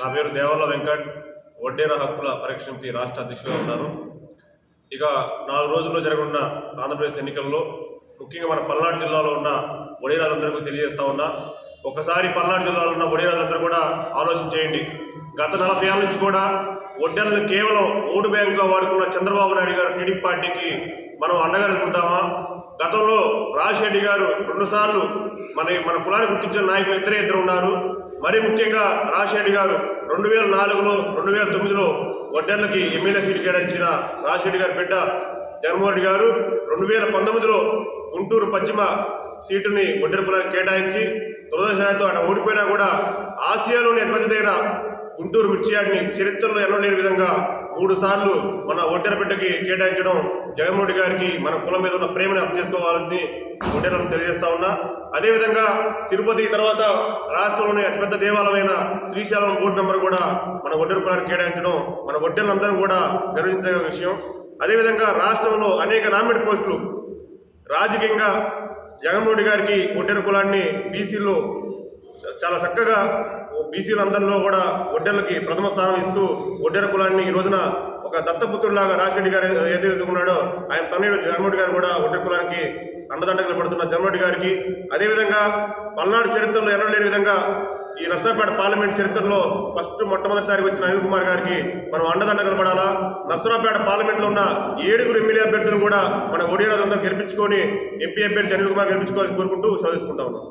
నా పేరు దేవల్ల వెంకట్ వడ్డేర హక్కుల పరీక్ష రాష్ట్ర అధ్యక్షులుగా ఉన్నాను ఇక నాలుగు రోజుల్లో జరగనున్న ఆంధ్రప్రదేశ్ ఎన్నికల్లో ముఖ్యంగా మన పల్నాడు జిల్లాలో ఉన్న ఒడిరాలందరికీ తెలియజేస్తా ఉన్నా. ఒకసారి పల్నాడు జిల్లాలో ఉన్న ఒడిరాలందరూ కూడా ఆలోచన చేయండి. గత నలభై ఏళ్ళ నుంచి కూడా ఒడ్డెలను కేవలం ఓటు బ్యాంకుగా వాడుకున్న చంద్రబాబు నాయుడు గారు టీడీపీ పార్టీకి మనం అండగా నిలుపుతామా గతంలో రాజశేఖర్ గారు రెండుసార్లు మన మన కులాన్ని గుర్తించిన నాయకులు ఇద్దరే ఇద్దరు ఉన్నారు. మరీ ముఖ్యంగా రాజశేఖర్ గారు రెండు వేల నాలుగులో రెండు వేల తొమ్మిదిలో వడ్డర్లకి ఎమ్మెల్యే సీటు కేటాయించిన రాజశేఖర్ గారి బిడ్డ జగన్మోహన్ రెడ్డి గారు రెండు వేల పంతొమ్మిదిలో గుంటూరు పశ్చిమ సీటుని ఒడ్డెర కులానికి కేటాయించి దురదశాలతో ఆయన ఓడిపోయినా కూడా ఆసియాలోని అతిపెద్దదైన గుంటూరు మిర్చియాడిని చరిత్రలో ఎన్నో లేని విధంగా మూడు సార్లు మన ఒడ్డెర బిడ్డకి కేటాయించడం జగన్మోహన్ గారికి మన కులం మీద ఉన్న ప్రేమని అర్థం చేసుకోవాలని ఒడ్డెరను తెలియజేస్తా ఉన్నా. అదేవిధంగా తిరుపతి తర్వాత రాష్ట్రంలోని అతిపెద్ద దేవాలయమైన శ్రీశైలం బోర్డు నెంబర్ కూడా మన ఒడ్డెర కులానికి కేటాయించడం మన ఒడ్డెలందరం కూడా గర్వించదగ్గ విషయం. అదేవిధంగా రాష్ట్రంలో అనేక నామినేట్ పోస్టులు రాజకీయంగా జగన్మోహన్ గారికి ఒడ్డెర కులాన్ని బీసీలో చాలా చక్కగా బీసీలందరిలో కూడా ఒడ్డెలకి ప్రథమ స్థానం ఇస్తూ ఒడ్డెర కులాన్ని ఈ రోజున ఒక దత్తపుత్రులాగా రాజశేఖర్ గారు ఏదైతే ఉన్నాడో ఆయన తనయుడు జగన్మోహన్ గారు కూడా ఒడ్డెర కులానికి అండదండకలు పడుతున్న జగన్మోహన్ గారికి. అదేవిధంగా పల్నాడు చరిత్రలో ఎన్నడూ లేని విధంగా ఈ నర్సరాపేట పార్లమెంట్ చరిత్రలో ఫస్ట్ మొట్టమొదటిసారి వచ్చిన అనిల్ కుమార్ గారికి మనం అండదండ నిలబడాలా నర్సరాపేట పార్లమెంట్లో ఉన్న ఏడుగురు ఎమ్మెల్యే అభ్యర్థులు కూడా మన ఒడియాలందరూ గెలిపించుకొని ఎంపీ అభ్యర్థి అనిల్ కుమార్ గెలిపించుకోవాలని కోరుకుంటూ సెలవు ఉన్నాం.